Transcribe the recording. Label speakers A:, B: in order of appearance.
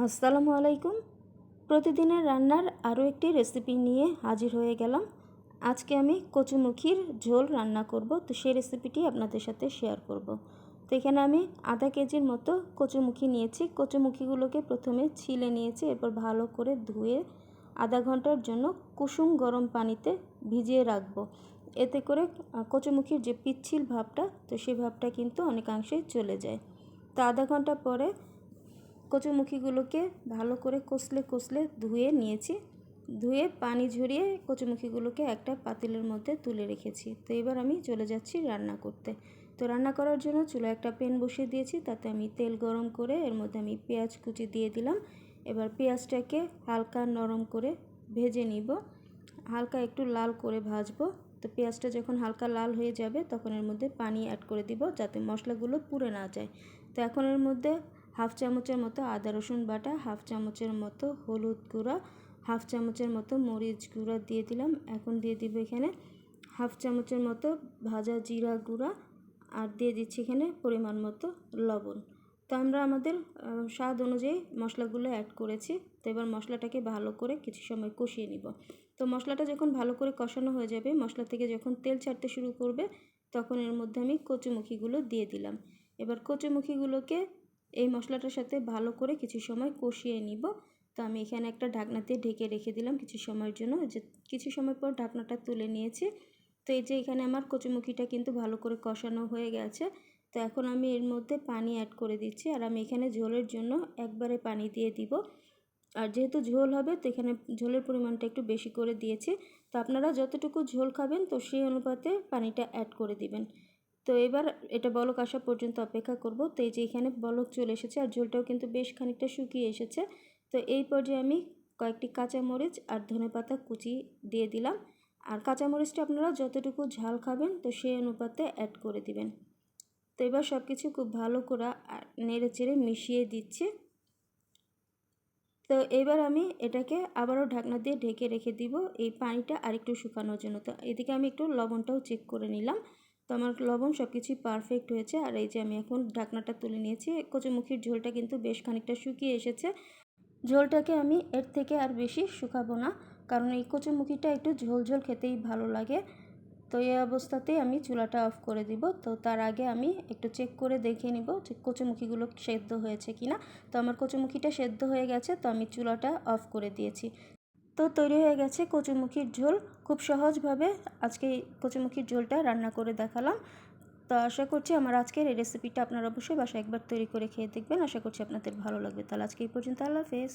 A: আসসালামু আলাইকুম। প্রতিদিনের রান্নার আরও একটি রেসিপি নিয়ে হাজির হয়ে গেলাম। আজকে আমি কচুমুখির ঝোল রান্না করব, তো সেই রেসিপিটি আপনাদের সাথে শেয়ার করব। তো এখানে আমি আধা কেজির মতো কচুমুখি নিয়েছি। কচুমুখিগুলোকে প্রথমে ছিলে নিয়েছি, এরপর ভালো করে ধুয়ে আধা ঘণ্টার জন্য কুসুম গরম পানিতে ভিজিয়ে রাখব। এতে করে কচুমুখির যে পিচ্ছিল ভাবটা, তো সেই ভাবটা কিন্তু অনেকাংশেই চলে যায়। তো আধা ঘণ্টা পরে কচুমুখিগুলোকে ভালো করে কষলে কষলে ধুয়ে নিয়েছি। ধুয়ে পানি ঝরিয়ে কচুমুখিগুলোকে একটা পাতিলের মধ্যে তুলে রেখেছি। তো এবার আমি চলে যাচ্ছি রান্না করতে। তো রান্না করার জন্য চুলো একটা প্যান বসিয়ে দিয়েছি, তাতে আমি তেল গরম করে এর মধ্যে আমি পেঁয়াজ কুচি দিয়ে দিলাম। এবার পেঁয়াজটাকে হালকা নরম করে ভেজে নিব। হালকা একটু লাল করে ভাজবো। তো পেঁয়াজটা যখন হালকা লাল হয়ে যাবে, তখন এর মধ্যে পানি অ্যাড করে দিব, যাতে মশলাগুলো পুড়ে না যায়। তো এখন এর মধ্যে হাফ চামচের মতো আদা, রসুন বাটা, হাফ চামচের মতো হলুদ গুঁড়া, হাফ চামচের মতো মরিচ গুঁড়া দিয়ে দিলাম। এখন দিয়ে দিব এখানে হাফ চামচের মতো ভাজা জিরা গুঁড়া আর দিয়ে দিচ্ছি এখানে পরিমাণ মতো লবণ। তো আমরা আমাদের স্বাদ অনুযায়ী মশলাগুলো অ্যাড করেছি। তো এবার মশলাটাকে ভালো করে কিছু সময় কষিয়ে নিব। তো মশলাটা যখন ভালো করে কষানো হয়ে যাবে, মশলা থেকে যখন তেল ছাড়তে শুরু করবে, তখন এর মধ্যে আমি কচুমুখিগুলো দিয়ে দিলাম। এবার কচুমুখিগুলোকে এই মশলাটার সাথে ভালো করে কিছু সময় কষিয়ে নিব। তো আমি এখানে একটা ঢাকনাতে ঢেকে রেখে দিলাম কিছু সময়ের জন্য। যে কিছু সময় পর ঢাকনাটা তুলে নিয়েছি। তো এই যে এখানে আমার কচুমুখিটা কিন্তু ভালো করে কষানো হয়ে গেছে। তো এখন আমি এর মধ্যে পানি অ্যাড করে দিচ্ছি। আর আমি এখানে ঝোলের জন্য একবারে পানি দিয়ে দিব। আর যেহেতু ঝোল হবে, তো এখানে ঝোলের পরিমাণটা একটু বেশি করে দিয়েছি। তো আপনারা যতটুকু ঝোল খাবেন, তো সেই অনুপাতে পানিটা অ্যাড করে দিবেন। তো এবার এটা বলক আসা পর্যন্ত অপেক্ষা করব। তো এই যে এখানে বলক চলে এসেছে আর ঝোলটাও কিন্তু বেশ খানিকটা শুকিয়ে এসেছে। তো এই পর্যায়ে আমি কয়েকটি কাঁচামরিচ আর ধনে পাতা কুচি দিয়ে দিলাম। আর কাঁচামরিচটা আপনারা যতটুকু ঝাল খাবেন তো সেই অনুপাতে অ্যাড করে দিবেন। তো এবার সব কিছু খুব ভালো করে নেড়ে চেড়ে মিশিয়ে দিচ্ছে। তো এবার আমি এটাকে আবারও ঢাকনা দিয়ে ঢেকে রেখে দিব। এই পানিটা আরেকটু শুকানোর জন্য। তো এদিকে আমি একটু লবণটাও চেক করে নিলাম। তো আমার লবণ সব কিছুই পারফেক্ট হয়েছে। আর এই যে আমি এখন ঢাকনাটা তুলে নিয়েছি, কচুমুখির ঝোলটা কিন্তু বেশ খানিকটা শুকিয়ে এসেছে। ঝোলটাকে আমি এর থেকে আর বেশি শুকাবো না, কারণ এই কচুমুখিটা একটু ঝোল ঝোল খেতেই ভালো লাগে। তো এই অবস্থাতেই আমি চুলাটা অফ করে দিব। তো তার আগে আমি একটু চেক করে দেখে নিব যে কচুমুখিগুলো সেদ্ধ হয়েছে কি না তো আমার কচুমুখিটা সেদ্ধ হয়ে গেছে, তো আমি চুলাটা অফ করে দিয়েছি। তো তৈরি হয়ে গেছে কচুমুখির ঝোল। খুব সহজভাবে আজকে কচুমুখির ঝোলটা রান্না করে দেখালাম। তো আশা করছি আমার আজকের এই রেসিপিটা আপনারা অবশ্যই বাসায় একবার তৈরি করে খেয়ে দেখবেন। আশা করছি আপনাদের ভালো লাগবে। তাহলে আজকে এই পর্যন্ত আল্লাহ হাফেজ।